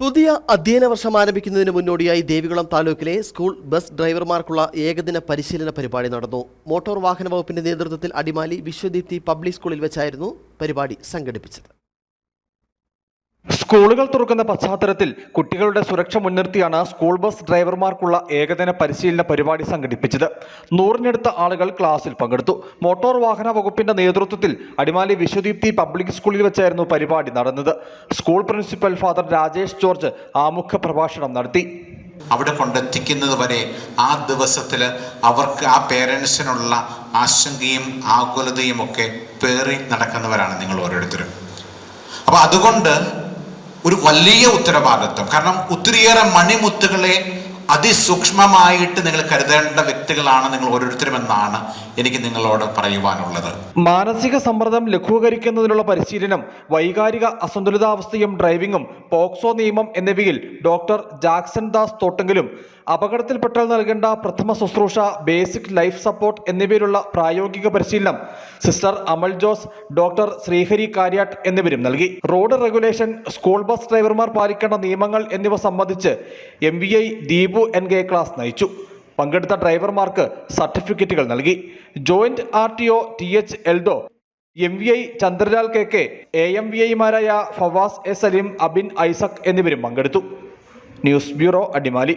പുതിയ അധ്യയന വർഷം ആരംഭിക്കുന്നതിന് മുന്നോടിയായി ദേവികുളം താലൂക്കിലെ സ്കൂൾ ബസ് ഡ്രൈവർമാർക്കുള്ള ഏകദിന പരിശീലന പരിപാടി നടന്നു. മോട്ടോർ വാഹന വകുപ്പിന്റെ നേതൃത്വത്തിൽ അടിമാലി വിശ്വദീപ്തി പബ്ലിക് സ്കൂളിൽ വെച്ചായിരുന്നു പരിപാടി സംഘടിപ്പിച്ചത്. സ്കൂളുകൾ തുറക്കുന്ന പശ്ചാത്തലത്തിൽ കുട്ടികളുടെ സുരക്ഷ മുൻനിർത്തിയാണ് സ്കൂൾ ബസ് ഡ്രൈവർമാർക്കുള്ള ഏകദിന പരിശീലന പരിപാടി സംഘടിപ്പിച്ചത്. നൂറിനടുത്ത ആളുകൾ ക്ലാസ്സിൽ പങ്കെടുത്തു. മോട്ടോർ വാഹന വകുപ്പിന്റെ നേതൃത്വത്തിൽ അടിമാലി വിശ്വദീപ്തി പബ്ലിക് സ്കൂളിൽ വെച്ചായിരുന്നു പരിപാടി നടന്നത്. School principal father Rajesh George ആമുഖ പ്രഭാഷണം നടത്തി. അവിടെ കൊണ്ടെത്തിക്കുന്നത് വരെ ആ ദിവസത്തിൽ അവർക്ക് ആ പേരൻസിനുള്ള ആശങ്കയും ആകുലതയും ഒക്കെ പേറി നടക്കുന്നവരാണ് നിങ്ങൾ ഓരോരുത്തരും. അപ്പോൾ അതുകൊണ്ട് ഒരു വലിയ ഉത്തരവാദിത്വം. കാരണം ഒത്തിരിയേറെ മണിമുത്തുകളെ അതിസൂക്ഷ്മമായിട്ട് നിങ്ങൾ കരുതേണ്ട വ്യക്തികളാണ് നിങ്ങൾ ഓരോരുത്തരും എന്നാണ് എനിക്ക് നിങ്ങളോട് പറയുവാനുള്ളത്. മാനസിക സമ്മർദ്ദം ലഘൂകരിക്കുന്നതിനുള്ള പരിശീലനം വൈകാരിക അസന്തുലിതാവസ്ഥയും ഡ്രൈവിംഗും പോക്സോ നിയമം എന്നിവയിൽ ഡോക്ടർ ജാക്സൺ ദാസ് തോട്ടെങ്കിലും അപകടത്തിൽപ്പെട്ടാൽ നൽകേണ്ട പ്രഥമ ശുശ്രൂഷ ബേസിക് ലൈഫ് സപ്പോർട്ട് എന്നിവയിലുള്ള പ്രായോഗിക പരിശീലനം sister Amal Jose doctor Sreehari Karyatt എന്നിവരും നൽകി. റോഡ് റെഗുലേഷൻ സ്കൂൾ ബസ് ഡ്രൈവർമാർ പാലിക്കേണ്ട നിയമങ്ങൾ എന്നിവ സംബന്ധിച്ച് M V I Deepu N K class നയിച്ചു. പങ്കെടുത്ത ഡ്രൈവർമാർക്ക് സർട്ടിഫിക്കറ്റുകൾ നൽകി. Joint R T O T H Eldo M V I Chandralal K K A M V ഐമാരായ ഫവാസ് എ സലീം അബിൻ ഐസക് എന്നിവരും പങ്കെടുത്തു. News bureau Adimali.